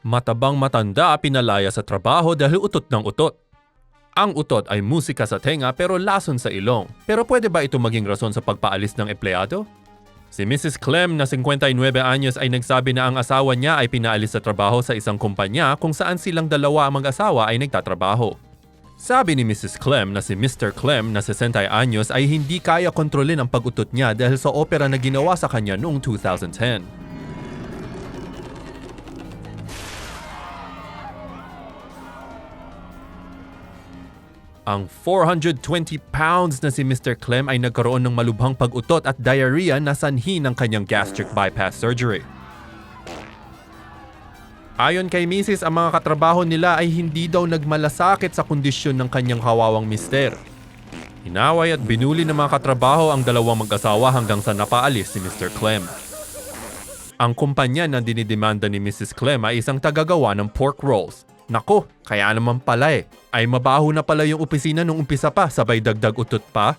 Matabang matanda pinalaya sa trabaho dahil utot ng utot. Ang utot ay musika sa tenga pero lason sa ilong. Pero pwede ba ito maging rason sa pagpaalis ng empleyado? Si Mrs. Clem na 59 anyos ay nagsabi na ang asawa niya ay pinaalis sa trabaho sa isang kumpanya kung saan silang dalawa mag-asawa ay nagtatrabaho. Sabi ni Mrs. Clem na si Mr. Clem na 60 anyos ay hindi kaya kontrolin ang pag-utot niya dahil sa opera na ginawa sa kanya noong 2010. Ang 420 pounds na si Mr. Clem ay nagkaroon ng malubhang pag-utot at diarrhea na sanhi ng kanyang gastric bypass surgery. Ayon kay Mrs. ang mga katrabaho nila ay hindi daw nagmalasakit sa kondisyon ng kanyang kawawang mister. Hinaway at binuli ng mga katrabaho ang dalawang mag-asawa hanggang sa napaalis si Mr. Clem. Ang kumpanya na dinidemanda ni Mrs. Clem ay isang tagagawa ng pork rolls. Nako, kaya naman pala eh. Ay mabaho na pala yung opisina nung umpisa pa, sabay dagdag utot pa.